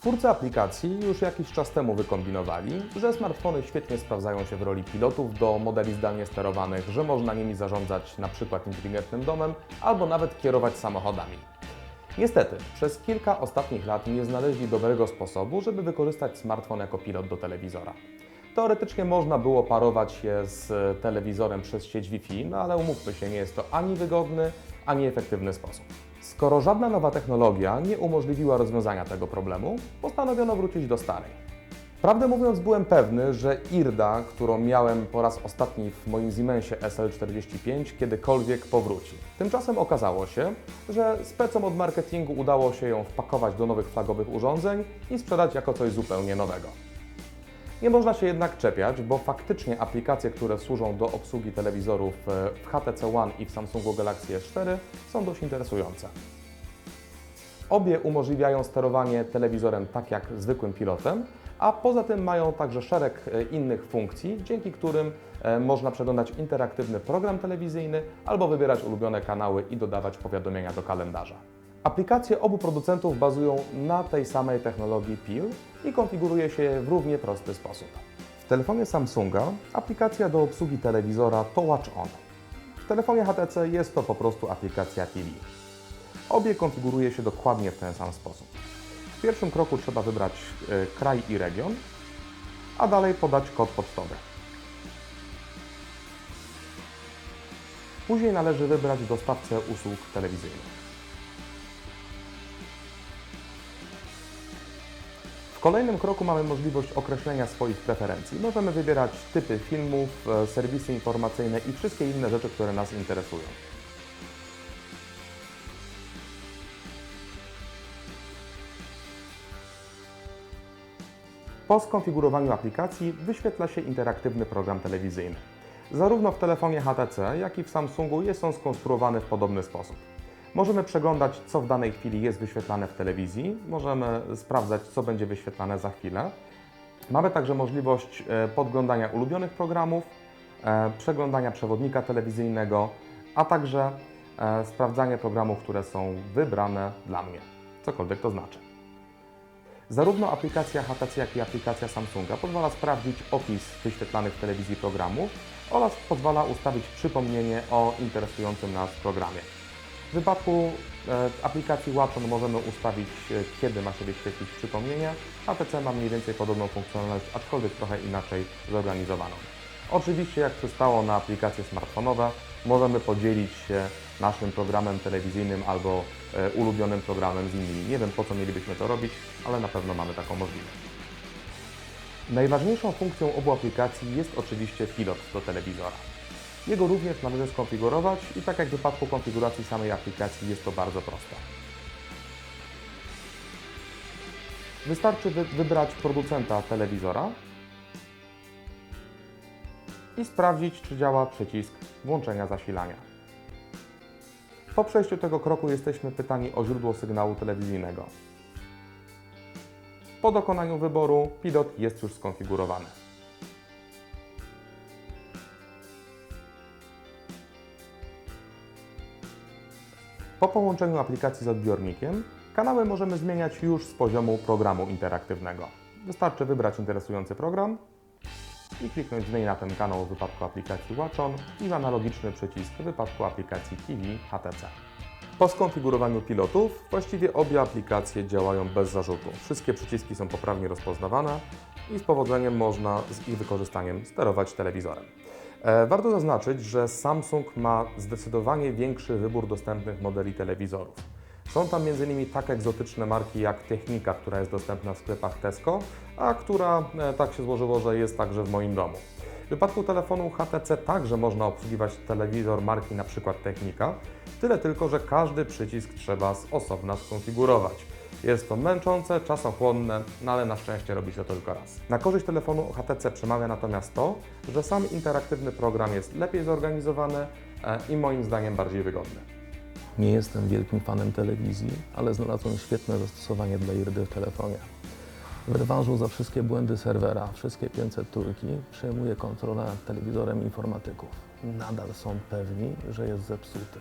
Twórcy aplikacji już jakiś czas temu wykombinowali, że smartfony świetnie sprawdzają się w roli pilotów do modeli zdalnie sterowanych, że można nimi zarządzać przykład inteligentnym domem albo nawet kierować samochodami. Niestety, przez kilka ostatnich lat nie znaleźli dobrego sposobu, żeby wykorzystać smartfon jako pilot do telewizora. Teoretycznie można było parować się z telewizorem przez sieć Wi-Fi, no ale umówmy się, nie jest to ani wygodny, ani efektywny sposób. Skoro żadna nowa technologia nie umożliwiła rozwiązania tego problemu, postanowiono wrócić do starej. Prawdę mówiąc, byłem pewny, że IRDA, którą miałem po raz ostatni w moim Siemensie SL45, kiedykolwiek powróci. Tymczasem okazało się, że specom od marketingu udało się ją wpakować do nowych flagowych urządzeń i sprzedać jako coś zupełnie nowego. Nie można się jednak czepiać, bo faktycznie aplikacje, które służą do obsługi telewizorów e, w HTC One i w Samsungu Galaxy S4 są dość interesujące. Obie umożliwiają sterowanie telewizorem tak jak zwykłym pilotem, a poza tym mają także szereg e, innych funkcji, dzięki którym e, można przeglądać interaktywny program telewizyjny albo wybierać ulubione kanały i dodawać powiadomienia do kalendarza. Aplikacje obu producentów bazują na tej samej technologii PIL i konfiguruje się je w równie prosty sposób. W telefonie Samsunga aplikacja do obsługi telewizora to Watch On. W telefonie HTC jest to po prostu aplikacja TV. Obie konfiguruje się dokładnie w ten sam sposób. W pierwszym kroku trzeba wybrać e, kraj i region, a dalej podać kod pocztowy. Później należy wybrać dostawcę usług telewizyjnych. W kolejnym kroku mamy możliwość określenia swoich preferencji. Możemy wybierać typy filmów, e, serwisy informacyjne i wszystkie inne rzeczy, które nas interesują. Po skonfigurowaniu aplikacji wyświetla się interaktywny program telewizyjny. Zarówno w telefonie HTC, jak i w Samsungu jest on skonstruowany w podobny sposób. Możemy przeglądać, co w danej chwili jest wyświetlane w telewizji, możemy sprawdzać, co będzie wyświetlane za chwilę. Mamy także możliwość e, podglądania ulubionych programów, e, przeglądania przewodnika telewizyjnego, a także e, sprawdzanie programów, które są wybrane dla mnie, cokolwiek to znaczy. Zarówno aplikacja HTC, jak i aplikacja Samsunga pozwala sprawdzić opis wyświetlanych w telewizji programów oraz pozwala ustawić przypomnienie o interesującym nas programie. W wypadku e, aplikacji Watson możemy ustawić, e, kiedy ma się wyświetlić przypomnienie. HTC ma mniej więcej podobną funkcjonalność, aczkolwiek trochę inaczej zorganizowaną. Oczywiście, jak przystało na aplikacje smartfonowe, możemy podzielić się naszym programem telewizyjnym albo e, ulubionym programem z innymi. Nie wiem, po co mielibyśmy to robić, ale na pewno mamy taką możliwość. Najważniejszą funkcją obu aplikacji jest oczywiście pilot do telewizora. Jego również należy skonfigurować i tak jak w wypadku konfiguracji samej aplikacji jest to bardzo proste. Wystarczy wy wybrać producenta telewizora i sprawdzić, czy działa przycisk włączenia zasilania. Po przejściu tego kroku jesteśmy pytani o źródło sygnału telewizyjnego. Po dokonaniu wyboru pilot jest już skonfigurowany. Po połączeniu aplikacji z odbiornikiem, kanały możemy zmieniać już z poziomu programu interaktywnego. Wystarczy wybrać interesujący program i kliknąć Zmień na ten kanał w wypadku aplikacji Watchon i analogiczny przycisk w wypadku aplikacji TV HTC. Po skonfigurowaniu pilotów właściwie obie aplikacje działają bez zarzutu. Wszystkie przyciski są poprawnie rozpoznawane i z powodzeniem można z ich wykorzystaniem sterować telewizorem. E, Warto zaznaczyć, że Samsung ma zdecydowanie większy wybór dostępnych modeli telewizorów. Są tam m.in. tak egzotyczne marki jak Technika, która jest dostępna w sklepach Tesco, a która e, tak się złożyło, że jest także w moim domu. W wypadku telefonu HTC także można obsługiwać telewizor marki np. Technika, tyle tylko, że każdy przycisk trzeba z osobna skonfigurować. Jest to męczące, czasochłonne, no ale na szczęście robi się to tylko raz. Na korzyść telefonu HTC przemawia natomiast to, że sam interaktywny program jest lepiej zorganizowany e, i moim zdaniem bardziej wygodny. Nie jestem wielkim fanem telewizji, ale znalazłem świetne zastosowanie dla IRDY w telefonie. W rewanżu za wszystkie błędy serwera, wszystkie 500 turki, przejmuje kontrolę nad telewizorem informatyków. Nadal są pewni, że jest zepsuty.